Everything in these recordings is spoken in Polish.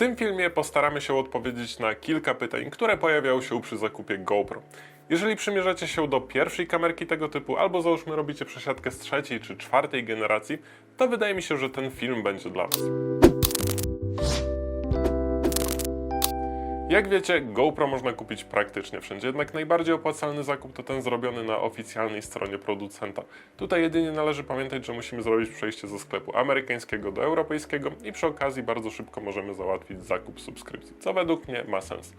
tym filmie postaramy się odpowiedzieć na kilka pytań, które pojawiały się przy zakupie GoPro. Jeżeli przymierzacie się do pierwszej kamerki tego typu, albo załóżmy robicie przesiadkę z trzeciej czy czwartej generacji, to wydaje mi się, że ten film będzie dla Was. Jak wiecie, GoPro można kupić praktycznie wszędzie, jednak najbardziej opłacalny zakup to ten zrobiony na oficjalnej stronie producenta. Tutaj jedynie należy pamiętać, że musimy zrobić przejście ze sklepu amerykańskiego do europejskiego i przy okazji bardzo szybko możemy załatwić zakup subskrypcji, co według mnie ma sens.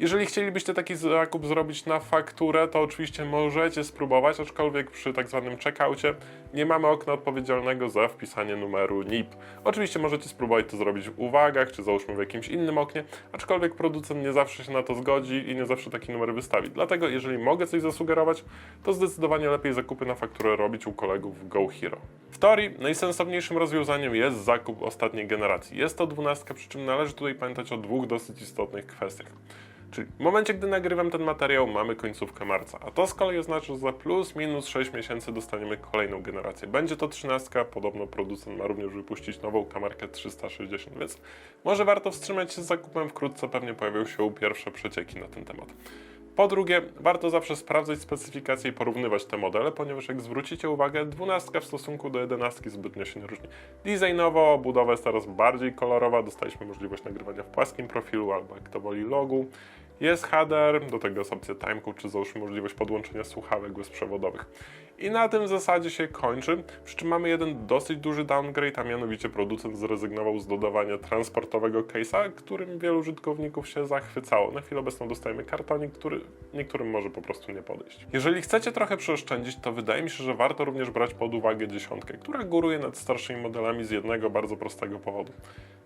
Jeżeli chcielibyście taki zakup zrobić na fakturę, to oczywiście możecie spróbować, aczkolwiek przy tak zwanym checkoutie nie mamy okna odpowiedzialnego za wpisanie numeru NIP. Oczywiście możecie spróbować to zrobić w uwagach, czy załóżmy w jakimś innym oknie, aczkolwiek producent nie zawsze się na to zgodzi i nie zawsze taki numer wystawi. Dlatego jeżeli mogę coś zasugerować, to zdecydowanie lepiej zakupy na fakturę robić u kolegów w Go Hero. W teorii najsensowniejszym rozwiązaniem jest zakup ostatniej generacji. Jest to dwunastka, przy czym należy tutaj pamiętać o dwóch dosyć istotnych kwestiach. Czyli w momencie, gdy nagrywam ten materiał, mamy końcówkę marca, a to z kolei oznacza, że za plus minus 6 miesięcy dostaniemy kolejną generację. Będzie to 13, podobno producent ma również wypuścić nową kamerkę 360, więc może warto wstrzymać się z zakupem, wkrótce pewnie pojawią się pierwsze przecieki na ten temat. Po drugie, warto zawsze sprawdzać specyfikacje i porównywać te modele, ponieważ jak zwrócicie uwagę, 12 w stosunku do 11 zbytnio się nie różni. Designowo budowa jest teraz bardziej kolorowa, dostaliśmy możliwość nagrywania w płaskim profilu albo jak to woli logu. Jest header, do tego jest opcja timecode, czy załóżmy możliwość podłączenia słuchawek bezprzewodowych. I na tym zasadzie się kończy, przy czym mamy jeden dosyć duży downgrade, a mianowicie producent zrezygnował z dodawania transportowego case'a, którym wielu użytkowników się zachwycało. Na chwilę obecną dostajemy kartonik, który niektórym może po prostu nie podejść. Jeżeli chcecie trochę przeoszczędzić, to wydaje mi się, że warto również brać pod uwagę dziesiątkę, która góruje nad starszymi modelami z jednego bardzo prostego powodu.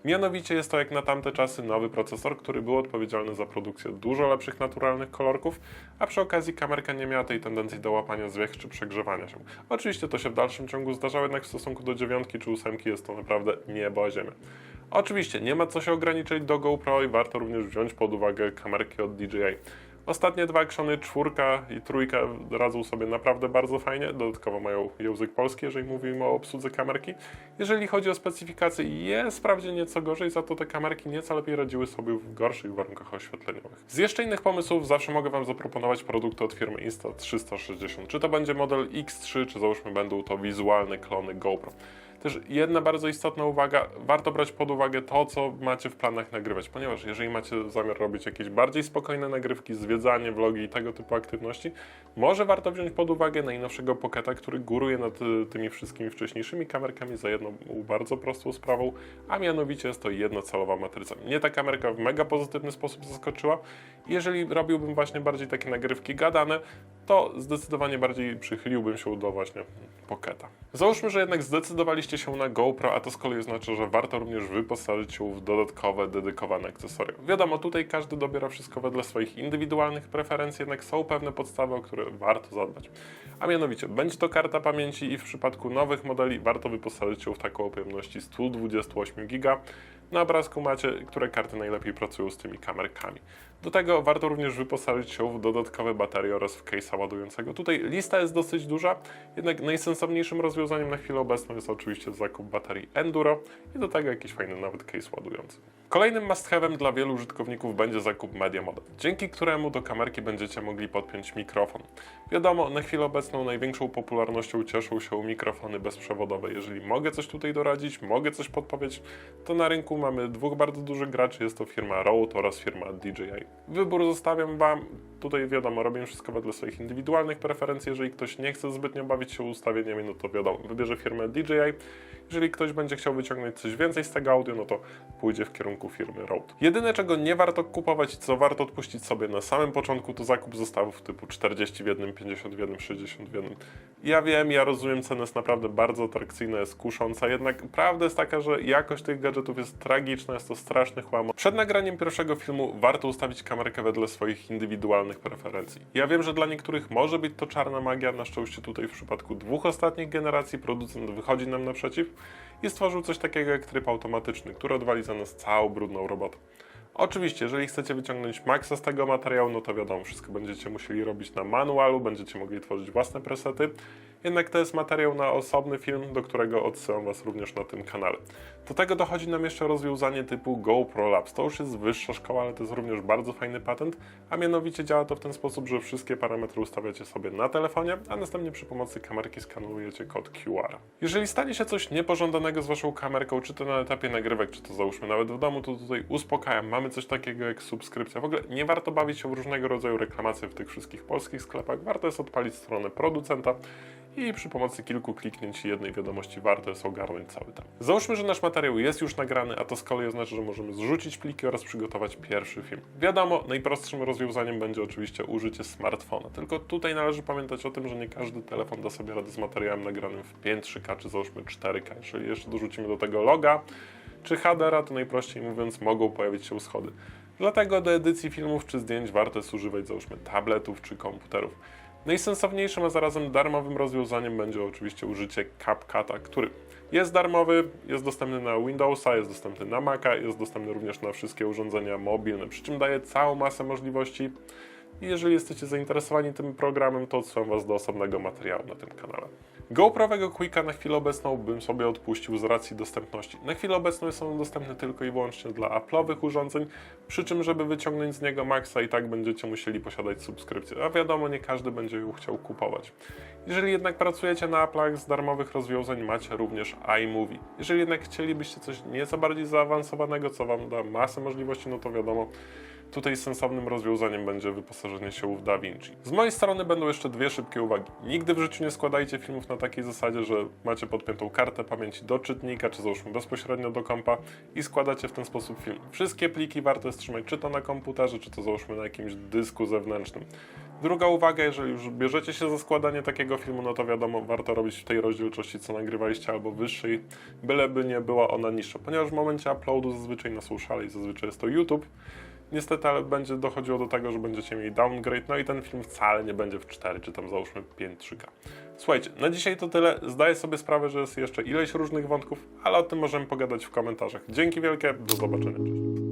Mianowicie jest to jak na tamte czasy nowy procesor, który był odpowiedzialny za produkcję dużo lepszych naturalnych kolorków, a przy okazji kamerka nie miała tej tendencji do łapania zwiech czy przegrzewania się. Oczywiście to się w dalszym ciągu zdarzało, jednak w stosunku do dziewiątki czy ósemki jest to naprawdę niebo ziemia. Oczywiście nie ma co się ograniczyć do GoPro i warto również wziąć pod uwagę kamerki od DJI. Ostatnie dwa aksiony, czwórka i trójka radzą sobie naprawdę bardzo fajnie. Dodatkowo mają język polski, jeżeli mówimy o obsłudze kamerki. Jeżeli chodzi o specyfikacje, jest wprawdzie nieco gorzej, za to te kamerki nieco lepiej radziły sobie w gorszych warunkach oświetleniowych. Z jeszcze innych pomysłów zawsze mogę Wam zaproponować produkty od firmy Insta360. Czy to będzie model X3, czy załóżmy będą to wizualne klony GoPro. Też jedna bardzo istotna uwaga, warto brać pod uwagę to, co macie w planach nagrywać, ponieważ jeżeli macie zamiar robić jakieś bardziej spokojne nagrywki, zwiedzanie, vlogi i tego typu aktywności, może warto wziąć pod uwagę najnowszego Pocketa, który góruje nad y, tymi wszystkimi wcześniejszymi kamerkami za jedną bardzo prostą sprawą, a mianowicie jest to jednocelowa matryca. Mnie ta kamerka w mega pozytywny sposób zaskoczyła. Jeżeli robiłbym właśnie bardziej takie nagrywki gadane, to zdecydowanie bardziej przychyliłbym się do właśnie Pocketa. Załóżmy, że jednak zdecydowaliście się na GoPro, a to z kolei oznacza, że warto również wyposażyć się w dodatkowe, dedykowane akcesoria. Wiadomo, tutaj każdy dobiera wszystko wedle swoich indywidualnych preferencji, jednak są pewne podstawy, o które warto zadbać. A mianowicie, będzie to karta pamięci i w przypadku nowych modeli warto wyposażyć się w taką o pojemności 128 GB. Na obrazku macie, które karty najlepiej pracują z tymi kamerkami. Do tego warto również wyposażyć się w dodatkowe baterie oraz w case'a ładującego. Tutaj lista jest dosyć duża, jednak najsensowniejszym rozwiązaniem na chwilę obecną jest oczywiście zakup baterii Enduro i do tego jakiś fajny nawet case ładujący. Kolejnym must dla wielu użytkowników będzie zakup Media Modem, dzięki któremu do kamerki będziecie mogli podpiąć mikrofon. Wiadomo, na chwilę obecną największą popularnością cieszą się mikrofony bezprzewodowe. Jeżeli mogę coś tutaj doradzić, mogę coś podpowiedzieć, to na rynku mamy dwóch bardzo dużych graczy, jest to firma Rode oraz firma DJI. Wybór zostawiam Wam. Tutaj wiadomo, robię wszystko wedle swoich indywidualnych preferencji. Jeżeli ktoś nie chce zbytnio bawić się ustawieniami, no to wiadomo, wybierze firmę DJI. Jeżeli ktoś będzie chciał wyciągnąć coś więcej z tego audio, no to pójdzie w kierunku firmy Rode. Jedyne, czego nie warto kupować, co warto odpuścić sobie na samym początku, to zakup zestawów typu 40 w jednym, 50 w jednym, 60 w jednym. Ja wiem, ja rozumiem, cena jest naprawdę bardzo atrakcyjna, jest kusząca, jednak prawda jest taka, że jakość tych gadżetów jest tragiczna, jest to straszny chłam. Przed nagraniem pierwszego filmu warto ustawić kamerkę wedle swoich indywidualnych preferencji. Ja wiem, że dla niektórych może być to czarna magia, na szczęście tutaj w przypadku dwóch ostatnich generacji producent wychodzi nam naprzeciw i stworzył coś takiego jak tryb automatyczny, który odwali za nas całą brudną robotę. Oczywiście, jeżeli chcecie wyciągnąć maksa z tego materiału, no to wiadomo, wszystko będziecie musieli robić na manualu, będziecie mogli tworzyć własne presety. Jednak to jest materiał na osobny film, do którego odsyłam Was również na tym kanale. Do tego dochodzi nam jeszcze rozwiązanie typu GoPro Labs. To już jest wyższa szkoła, ale to jest również bardzo fajny patent, a mianowicie działa to w ten sposób, że wszystkie parametry ustawiacie sobie na telefonie, a następnie przy pomocy kamerki skanujecie kod QR. Jeżeli stanie się coś niepożądanego z Waszą kamerką, czy to na etapie nagrywek, czy to załóżmy nawet w domu, to tutaj uspokajam. Mamy coś takiego jak subskrypcja. W ogóle nie warto bawić się w różnego rodzaju reklamacje w tych wszystkich polskich sklepach. Warto jest odpalić stronę producenta i przy pomocy kilku kliknięć i jednej wiadomości warto jest ogarnąć cały temat. Załóżmy, że nasz materiał jest już nagrany, a to z kolei oznacza, że możemy zrzucić pliki oraz przygotować pierwszy film. Wiadomo, najprostszym rozwiązaniem będzie oczywiście użycie smartfona, tylko tutaj należy pamiętać o tym, że nie każdy telefon da sobie radę z materiałem nagranym w 5.3K czy załóżmy 4K. Jeżeli jeszcze dorzucimy do tego loga czy HDR-a, to najprościej mówiąc mogą pojawić się schody. Dlatego do edycji filmów czy zdjęć warto jest używać załóżmy tabletów czy komputerów. Najsensowniejszym, a zarazem darmowym rozwiązaniem będzie oczywiście użycie CapCut'a, który jest darmowy, jest dostępny na Windowsa, jest dostępny na Maca, jest dostępny również na wszystkie urządzenia mobilne, przy czym daje całą masę możliwości. I jeżeli jesteście zainteresowani tym programem, to odsyłam Was do osobnego materiału na tym kanale. GoPro'owego Quicka na chwilę obecną bym sobie odpuścił z racji dostępności. Na chwilę obecną jest on dostępny tylko i wyłącznie dla Apple'owych urządzeń, przy czym żeby wyciągnąć z niego maksa i tak będziecie musieli posiadać subskrypcję, a wiadomo, nie każdy będzie ją chciał kupować. Jeżeli jednak pracujecie na Apple'ach z darmowych rozwiązań, macie również iMovie. Jeżeli jednak chcielibyście coś nieco bardziej zaawansowanego, co Wam da masę możliwości, no to wiadomo, Tutaj sensownym rozwiązaniem będzie wyposażenie się w DaVinci. Z mojej strony będą jeszcze dwie szybkie uwagi. Nigdy w życiu nie składajcie filmów na takiej zasadzie, że macie podpiętą kartę pamięci do czytnika, czy załóżmy bezpośrednio do kompa i składacie w ten sposób film. Wszystkie pliki warto jest trzymać czy to na komputerze, czy to załóżmy na jakimś dysku zewnętrznym. Druga uwaga, jeżeli już bierzecie się za składanie takiego filmu, no to wiadomo, warto robić w tej rozdzielczości, co nagrywaliście, albo wyższej, byleby nie była ona niższa, ponieważ w momencie uploadu zazwyczaj na sociale i zazwyczaj jest to YouTube, Niestety, ale będzie dochodziło do tego, że będziecie mieli downgrade, no i ten film wcale nie będzie w 4, czy tam załóżmy 5-3K. Słuchajcie, na dzisiaj to tyle. Zdaję sobie sprawę, że jest jeszcze ileś różnych wątków, ale o tym możemy pogadać w komentarzach. Dzięki wielkie, do zobaczenia. Cześć.